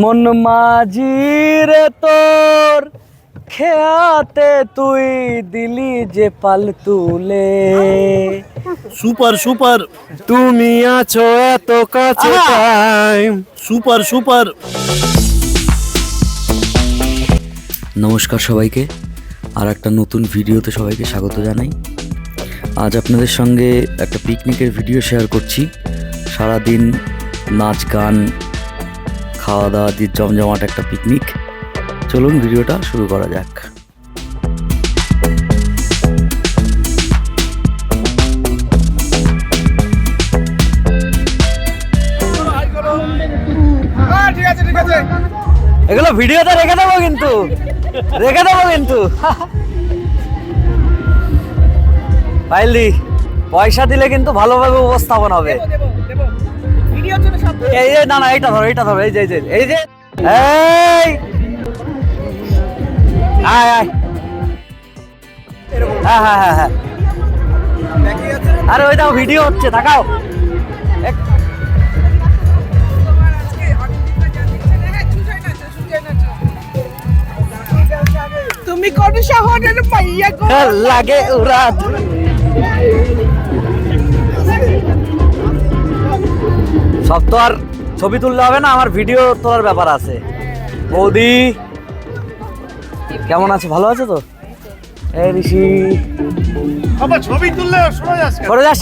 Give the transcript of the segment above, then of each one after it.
মন মাঝি রে তোর খেয়াতে তুই দিলি যে পাল তুলে। Super super. তুমি আছো এত কাছে সুপার সুপার। নমস্কার সবাইকে। আর একটা নতুন ভিডিওতে সবাইকে স্বাগত জানাই। আজ আপনাদের সঙ্গে একটা পিকনিকের ভিডিও শেয়ার করছি। সারাদিন নাচ গান খাওয়া দাওয়া দিয়ে জমজমাট একটা পিকনিক চলুন ভিডিওটা শুরু করা যাক। এগুলো ভিডিওতে রেখে দেবো কিন্তু। রেখে দেবো কিন্তু। পাইলি পয়সা দিলে কিন্তু ভালোভাবে উপস্থাপন হবে। এই যে না না এইটা ধরো এইটা ধরো এই যে এই যে এই যে আয় আয়। হ্যাঁ হ্যাঁ হ্যাঁ হ্যাঁ। আরে ওই দাও ভিডিও হচ্ছে তাকাও। তুমি কোন শহরের পাইয়া লাগে উড়া সব তো আর ছবি তুললে হবে না আমার ভিডিও তোলার ব্যাপার আছে। বৌদি কেমন আছে? ভালো আছে তো? এই ঋষি। ছবি তুললে সরে যাচ্ছে সরে যাস?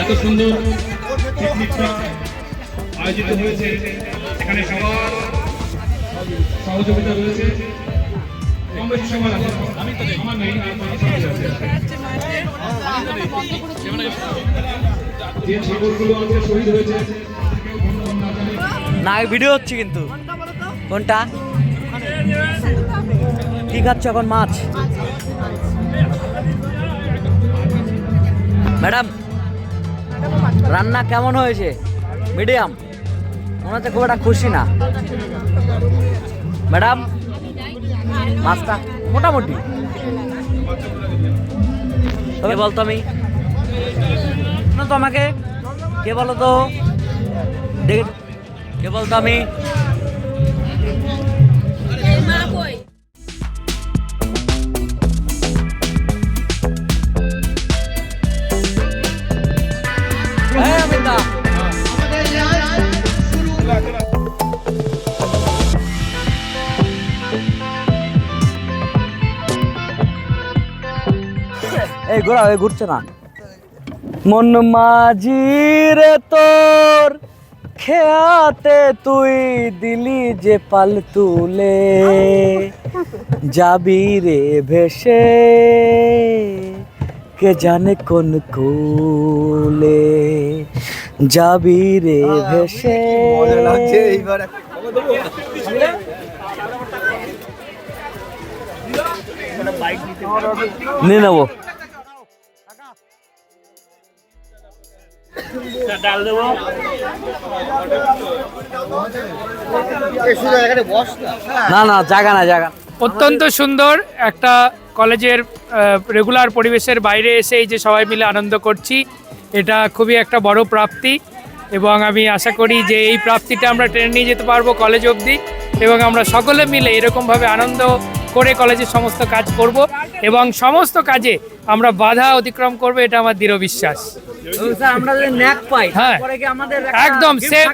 এত সুন্দর আয়োজিত হয়েছে। এখানে সবার সহযোগিতা রয়েছে। আমি না ভিডিও হচ্ছে কিন্তু। কোনটা? কি খাচ্ছ এখন মাছ? ম্যাডাম রান্না কেমন হয়েছে? মিডিয়াম। মনে হচ্ছে খুব একটা খুশি না। ম্যাডাম মাছটা মোটামুটি। তবে বলতো আমি? তো আমাকে কে বলো তো দেখে। কে বলতো আমি? এই ঘোরা ঘুরছে না। মন মাঝি রে তোর, খেয়াতে তুই দিলি যে পাল তুলে। যাবি রে ভেসে, কে জানে কোন কুলে। যাবি রে ভেসে। নিয়ে নেব। না। না জায়গা না জায়গা। অত্যন্ত সুন্দর একটা কলেজের রেগুলার পরিবেশের বাইরে এসে এই যে সবাই মিলে আনন্দ করছি। এটা খুবই একটা বড় প্রাপ্তি এবং আমি আশা করি যে এই প্রাপ্তিটা আমরা ট্রেনে নিয়ে যেতে পারব কলেজ অবধি এবং আমরা সকলে মিলে এরকমভাবে আনন্দ করে কলেজের সমস্ত কাজ করব এবং সমস্ত কাজে আমরা বাধা অতিক্রম করব এটা আমার দৃঢ় বিশ্বাস। স্যার আমরা যদি ন্যাক পাই হ্যাঁ। তারপরে কি আমাদের একদম সেম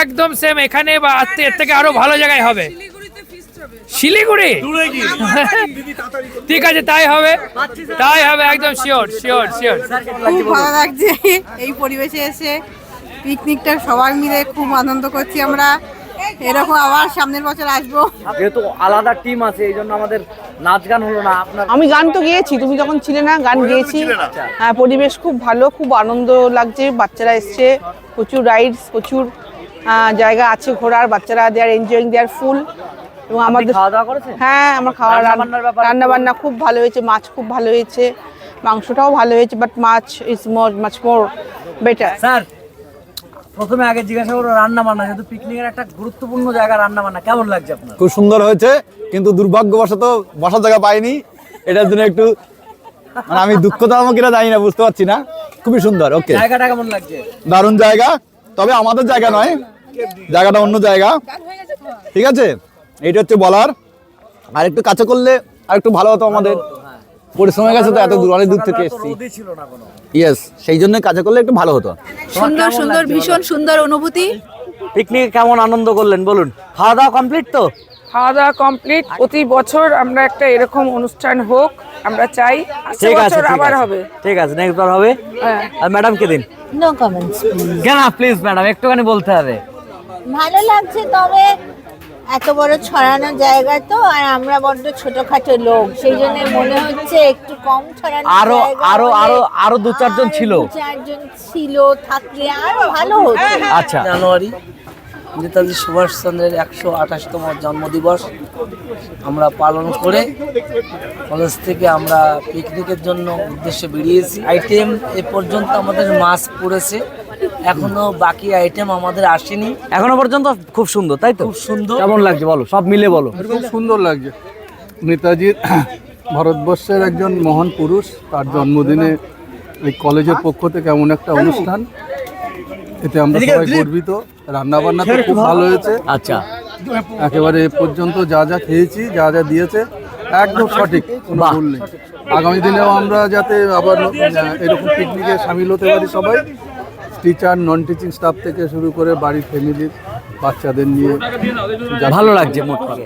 একদম সেম এখানে বা এর থেকে আরও ভালো জায়গায় হবে। শিলিগুড়ি? ঠিক আছে তাই হবে। তাই হবে একদম শিওর শিওর শিওর খুব ভালো লাগছে। এই পরিবেশে এসে পিকনিকটা সবাই মিলে খুব আনন্দ করছি আমরা। এরকম আবার সামনের বছর আসব। যেহেতু আলাদা টিম আছে এই জন্য আমাদের নাচ গান হলো না আপনার আমি গান তো গেয়েছি তুমি যখন ছিলে না গান গেয়েছি। হ্যাঁ পরিবেশ খুব ভালো খুব আনন্দ লাগছে বাচ্চারা এসছে প্রচুর রাইডস প্রচুর জায়গা আছে ঘোরার বাচ্চারা দেয়ার এনজয়িং দেয়ার ফুল এবং আমাদের খাওয়া দাওয়া করেছেন? হ্যাঁ আমার খাওয়া রান্না বান্না খুব ভালো হয়েছে মাছ খুব ভালো হয়েছে মাংসটাও ভালো হয়েছে but machh is more machh more better sir প্রথমে আগে জিজ্ঞাসা করব রান্না বান্না যেহেতু পিকনিকের একটা গুরুত্বপূর্ণ জায়গা রান্না বান্না কেমন লাগছে আপনার? খুব সুন্দর হয়েছে। কিন্তু দুর্ভাগ্যবশত বসার জায়গা পাইনি। এটার জন্য একটু মানে আমি দুঃখ তো আমাকে জানি না বুঝতে পারছি না। খুবই সুন্দর ওকে জায়গাটা কেমন লাগছে? দারুণ জায়গা তবে আমাদের জায়গা নয় জায়গাটা অন্য জায়গা। ঠিক আছে? এইটা হচ্ছে বলার। আর একটু কাছে করলে আর একটু ভালো হতো আমাদের। পরিশ্রমের কাছে তো এত দূর অনেক দূর থেকে এসেছি। রোদই ছিল না কোনো। ইয়েস সেই জন্য কাছে করলে একটু ভালো হতো। সুন্দর সুন্দর ভীষণ সুন্দর অনুভূতি। পিকনিকে কেমন আনন্দ করলেন বলুন। খাওয়া দাওয়া কমপ্লিট তো? খাওয়া দাওয়া কমপ্লিট প্রতি বছর আমরা একটা এরকম অনুষ্ঠান হোক আমরা চাই। ঠিক আছে আবার হবে। ঠিক আছে নেক্সট বার হবে। হ্যাঁ। আর ম্যাডাম কে দিন। নো কমেন্টস কেন প্লিজ ম্যাডাম একটুখানি বলতে হবে। ভালো লাগছে তবে এত বড় ছড়ানো জায়গা তো আর আমরা বড্ড ছোটখাটো লোক। সেই জন্য মনে হচ্ছে একটু কম ছড়ানো আরও আরও আরও আরও দু চারজন ছিল। চারজন ছিল থাকলে আরও ভালো হতো। আচ্ছা। জানুয়ারি। নেতাজি সুভাষচন্দ্রের একশো আঠাশতম জন্মদিবস আমরা পালন করে কলেজ থেকে আমরা পিকনিকের জন্য উদ্দেশ্যে বেরিয়েছি। আইটেম এ পর্যন্ত আমাদের মাছ পড়েছে। এখনও বাকি আইটেম আমাদের আসেনি। এখনও পর্যন্ত খুব সুন্দর তাই তো? খুব সুন্দর। কেমন লাগছে বলো সব মিলে বলো। খুব সুন্দর লাগছে। নেতাজির ভারতবর্ষের একজন মহান পুরুষ তার জন্মদিনে এই কলেজের পক্ষ থেকে এমন একটা অনুষ্ঠান। এতে আমরা সবাই গর্বিত। রান্না বান্না তো খুব ভালো হয়েছে। আচ্ছা। একেবারে এ পর্যন্ত যা যা খেয়েছি যা যা দিয়েছে একদম সঠিক কোনো বাহ। ভুল নেই। আগামী দিনেও আমরা যাতে আবার আহ, এরকম পিকনিকে সামিল হতে পারি সবাই। টিচার নন টিচিং স্টাফ থেকে শুরু করে বাড়ির ফ্যামিলির বাচ্চাদের নিয়ে ভালো লাগছে মোট থেকে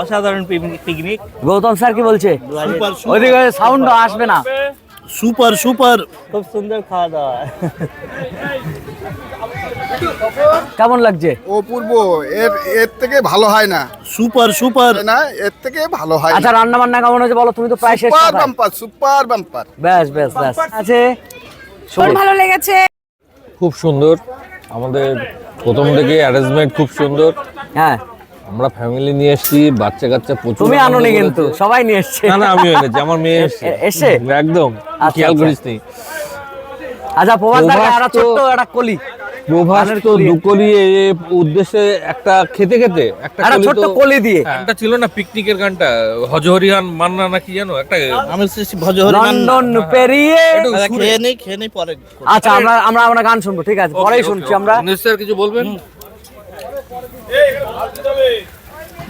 অসাধারণ পিকনিক গৌতম স্যার কি বলছে? সুপার ওইদিকে সাউন্ড আসবে না। Super super. খুব সুন্দর খাওয়া দাওয়া। কেমন লাগছে? অপূর্ব। এর এর থেকে ভালো হয় না। Super super. না? এর থেকে ভালো হয় আচ্ছা রান্না বান্না কেমন হয়েছে বলো? তুমি তো প্রায় শেষ সুপার বাম্পার সুপার বাম্পার। ব্যাস ব্যাস ব্যাস। আছে? ভালো লেগেছে? খুব সুন্দর। আমাদের প্রথম থেকে অ্যারেঞ্জমেন্ট খুব সুন্দর। হ্যাঁ। আমরা ফ্যামিলি নিয়ে এসেছি বাচ্চা কাচ্চা প্রচুর তুমি আনোনি কিন্তু সবাই নিয়ে এসেছে। না না আমিও এনেছি আমার মেয়ে এসছে এ- এসছে? একদম আচ্ছা, খেয়াল আচ্ছা। করিস নি আচ্ছা প্রভাত দা প্রভাস ছোট্ট একটা কলি। প্রভাস তো দুকলি উদ্দেশ্যে একটা খেতে খেতে একটা একটা ছোট্ট কলি দিয়ে। গানটা ছিল না পিকনিকের গানটা হজহরিয়ান মান্না নাকি জানো একটা আমি ভজহরি লন্ডন পেরিয়ে একটু খেয়ে নেই খেয়ে নেই পরে আচ্ছা আমরা আমরা আমরা গান শুনব ঠিক আছে পরেই শুনছি আমরা। স্যার কিছু বলবেন?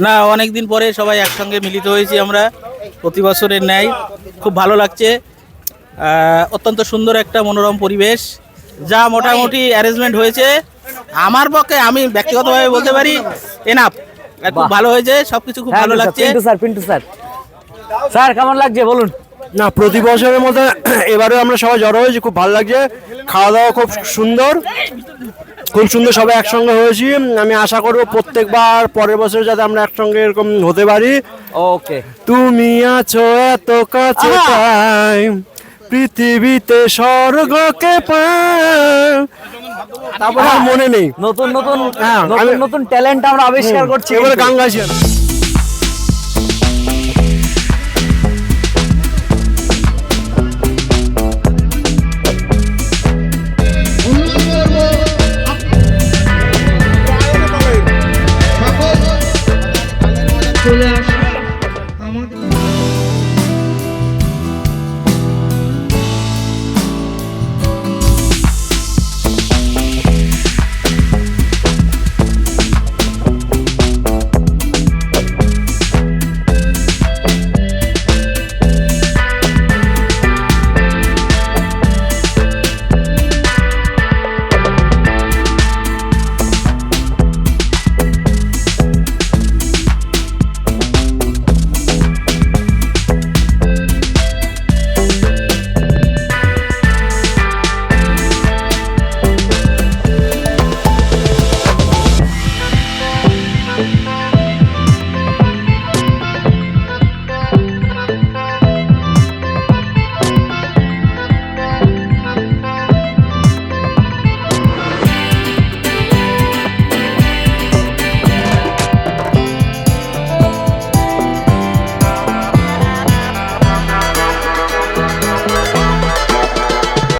না অনেকদিন পরে সবাই একসঙ্গে মিলিত হয়েছি আমরা। প্রতি বছরের ন্যায়। খুব ভালো লাগছে। অত্যন্ত সুন্দর একটা মনোরম পরিবেশ। যা মোটামুটি অ্যারেঞ্জমেন্ট হয়েছে। আমার পক্ষে আমি ব্যক্তিগতভাবে বলতে পারি এনাফ খুব ভালো হয়েছে সবকিছু খুব হ্যাঁ, ভালো লাগছে। Pintu sir Pintu sir sir কেমন লাগছে? বলুন। না প্রতি বছরের মধ্যে এবারে আমরা সবাই জড়ো হয়েছি খুব ভালো লাগছে। খাওয়া দাওয়া খুব সুন্দর। খুব সুন্দর সবাই একসঙ্গে হয়েছি। আমি আশা করব প্রত্যেকবার পরের বছর যাতে আমরা একসঙ্গে এরকম হতে পারি। ওকে তুমি আছো এত কাছে! পৃথিবীতে স্বর্গকে তারপর আর মনে নেই। নতুন নতুন হ্যাঁ, নতুন নতুন ট্যালেন্ট আমরা আবিষ্কার করছি এবারে। গান গাইছি